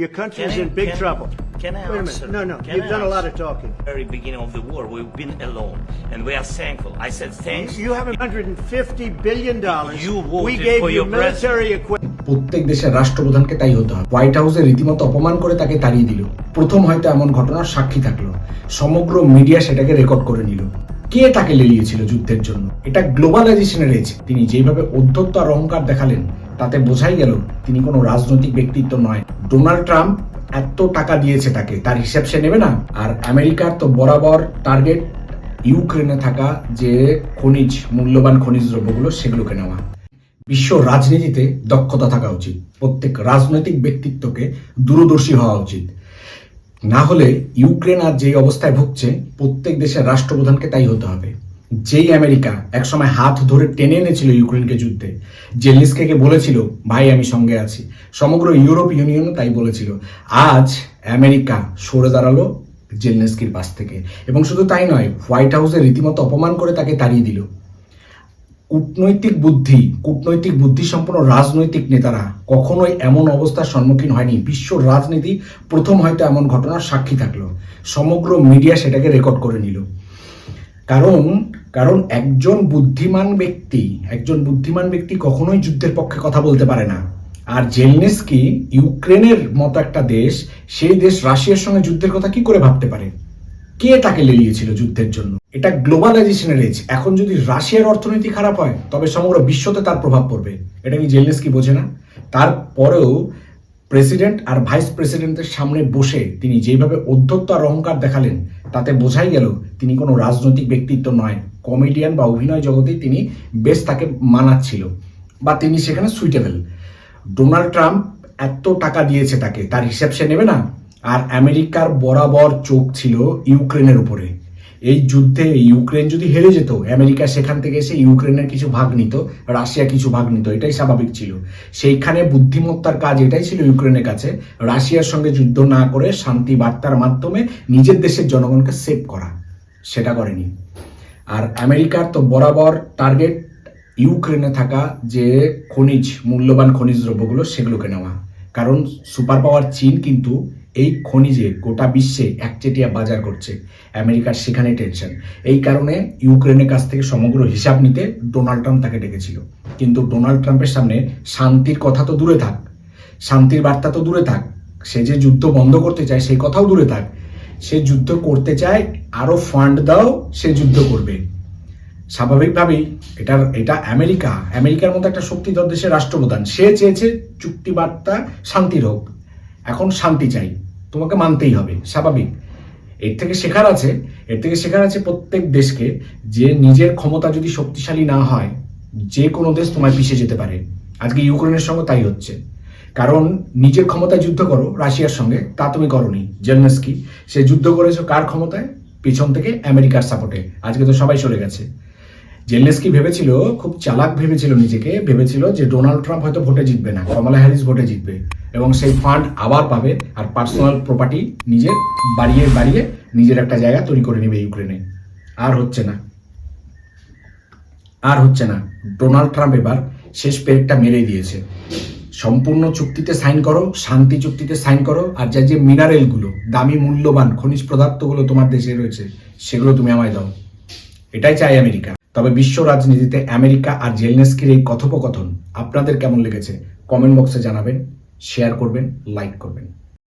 Your country's Can I- in big can- trouble. Can I Wait a answer? minute. No, no. Can You've I done a lot of answer? talking. Very beginning of the war, we've been alone, and we are thankful. I said thanks. You have 150 billion dollars. You voted We gave for you your military equipment. প্রত্যেক দেশের রাষ্ট্রপ্রধানকে তাই হতে হয় white হাউসে রীতিমতো অপমান করে তাকে তাড়িয়ে দিল প্রথম হয়তো এমন ঘটনার সাক্ষী থাকল সমগ্র মিডিয়া সেটাকে রেকর্ড করে নিল কে তাকে লেলিয়েছিল যুদ্ধের জন্য এটা গ্লোবালাইজেশনের এজ তিনি যেভাবে অধ্যত্ত আর অহংকার দেখালেন তাতে বোঝাই গেল তিনি কোনো রাজনৈতিক ব্যক্তিত্ব নয়। ডোনাল্ড ট্রাম্প এত টাকা দিয়েছে তাকে, তার হিসাব সে নেবে না। আর আমেরিকার তো বরাবর টার্গেট ইউক্রেনে থাকা যে খনিজ, মূল্যবান খনিজ দ্রব্যগুলো সেগুলোকে নেওয়া। বিশ্ব রাজনীতিতে দক্ষতা থাকা উচিত। প্রত্যেক রাজনৈতিক ব্যক্তিত্বকে দূরদর্শী হওয়া উচিত। না হলে ইউক্রেন আর যেই অবস্থায় ভুগছে, প্রত্যেক দেশের রাষ্ট্রপ্রধানকে তাই হতে হবে। যেই আমেরিকা একসময় হাত ধরে টেনে এনেছিল ইউক্রেনকে যুদ্ধে জেলিসকে বলেছিল, ভাই, আমি সঙ্গে আছি। সমগ্র ইউরোপ ইউনিয়নও তাই বলেছিল। আজ আমেরিকা সরে দাঁড়াল জেলনেস্কির পাশ থেকে এবং শুধু তাই নয়, হোয়াইট হাউসে রীতিমতো অপমান করে তাকে তাড়িয়ে দিল। কূটনৈতিক বুদ্ধি কূটনৈতিক বুদ্ধি সম্পন্ন রাজনৈতিক নেতারা কখনোই এমন অবস্থার সম্মুখীন হয়নি। বিশ্ব রাজনীতি প্রথম হয়তো এমন ঘটনার সাক্ষী থাকল। সমগ্র মিডিয়া সেটাকে রেকর্ড করে নিল। কারণ কারণ একজন বুদ্ধিমান ব্যক্তি, একজন বুদ্ধিমান ব্যক্তি কখনোই যুদ্ধের পক্ষে কথা বলতে পারে না। আর জেলনেস্কি ইউক্রেনের মতো একটা দেশ, সেই দেশ রাশিয়ার সঙ্গে যুদ্ধের কথা কি করে ভাবতে পারে? কে তাকে লেলিয়েছিল যুদ্ধের জন্য? এটা গ্লোবালাইজেশনের এজ এখন যদি রাশিয়ার অর্থনীতি খারাপ হয়, তবে সমগ্র বিশ্বতে তার প্রভাব পড়বে। এটা কি জেলনেস্কি বোঝে না? তারপরেও প্রেসিডেন্ট আর ভাইস প্রেসিডেন্টের সামনে বসে তিনি যেভাবে অধ্যত্ত আর অহংকার দেখালেন তাতে বোঝাই গেল তিনি কোনো রাজনৈতিক ব্যক্তিত্ব নয়। কমেডিয়ান বা অভিনয় জগতেই তিনি বেশ তাকে মানাচ্ছিল বা তিনি সেখানে সুইটেবল ডোনাল্ড ট্রাম্প এত টাকা দিয়েছে তাকে, তার হিসাব সে নেবে না। আর আমেরিকার বরাবর চোখ ছিল ইউক্রেনের উপরে। এই যুদ্ধে ইউক্রেন যদি হেরে যেত, আমেরিকা সেখান থেকে এসে ইউক্রেনের কিছু ভাগ নিত, রাশিয়া কিছু ভাগ নিত, এটাই স্বাভাবিক ছিল। সেইখানে বুদ্ধিমত্তার কাজ এটাই ছিল ইউক্রেনের কাছে, রাশিয়ার সঙ্গে যুদ্ধ না করে শান্তি বার্তার মাধ্যমে নিজের দেশের জনগণকে সেভ করা। সেটা করেনি। আর আমেরিকার তো বরাবর টার্গেট ইউক্রেনে থাকা যে খনিজ, মূল্যবান খনিজ দ্রব্যগুলো সেগুলোকে নেওয়া। কারণ সুপার পাওয়ার চীন কিন্তু এই খনিজে গোটা বিশ্বে একচেটিয়া বাজার করছে। আমেরিকার সেখানে টেনশন। এই কারণে ইউক্রেনের কাছ থেকে সমগ্র হিসাব নিতে ডোনাল্ড ট্রাম্প তাকে ডেকেছিল। কিন্তু ডোনাল্ড ট্রাম্পের সামনে শান্তির কথা তো দূরে থাক। শান্তির বার্তা তো দূরে থাক। সে যে যুদ্ধ বন্ধ করতে চায়, সেই কথাও দূরে থাক। সে যুদ্ধ করতে চায়, আরও ফান্ড দাও, সে যুদ্ধ করবে। স্বাভাবিকভাবেই এটার, এটা আমেরিকা। আমেরিকার মতো একটা শক্তিধর দেশের রাষ্ট্রপ্রধান। সে চেয়েছে চুক্তি বার্তা শান্তির হোক। এখন শান্তি চাই। তোমাকে মানতেই হবে, স্বাভাবিক। এর থেকে শেখার আছে, এর থেকে শেখার আছে প্রত্যেক দেশকে যে নিজের ক্ষমতা যদি শক্তিশালী না হয়, যে কোনো দেশ তোমায় পিছিয়ে যেতে পারে। আজকে ইউক্রেনের সঙ্গে তাই হচ্ছে। কারণ নিজের ক্ষমতায় যুদ্ধ করো, রাশিয়ার সঙ্গে, তা তুমি করনি। জেলনেস্কি, সে যুদ্ধ করেছ কার ক্ষমতায়? পিছন থেকে আমেরিকার সাপোর্টে। আজকে তো সবাই সরে গেছে। জেলনেস্কি ভেবেছিল, খুব চালাক ভেবেছিল নিজেকে, ভেবেছিল যে ডোনাল্ড ট্রাম্প হয়তো ভোটে জিতবে না, কমলা হ্যারিস ভোটে জিতবে। এবং সেই ফান্ড আবার পাবে আর পার্সোনাল প্রপার্টি নিজের বাড়িয়ে বাড়িয়ে নিজের একটা জায়গা তৈরি করে নেবে ইউক্রেনে আর হচ্ছে না। আর হচ্ছে না। ডোনাল্ড ট্রাম্প এবার শেষ পেরেকটা মেরে দিয়েছে। সম্পূর্ণ চুক্তিতে সাইন করো, শান্তি চুক্তিতে সাইন করো, আর যা যে মিনারেলগুলো, দামি মূল্যবান খনিজ পদার্থগুলো তোমার দেশে রয়েছে, সেগুলো তুমি আমায় দাও। এটাই চাই আমেরিকা। তবে বিশ্ব রাজনীতিতে আমেরিকা আর জেলনেস্কির এই কথোপকথন আপনাদের কেমন লেগেছে? কমেন্ট বক্সে জানাবেন। শেয়ার করবেন লাইক করবেন।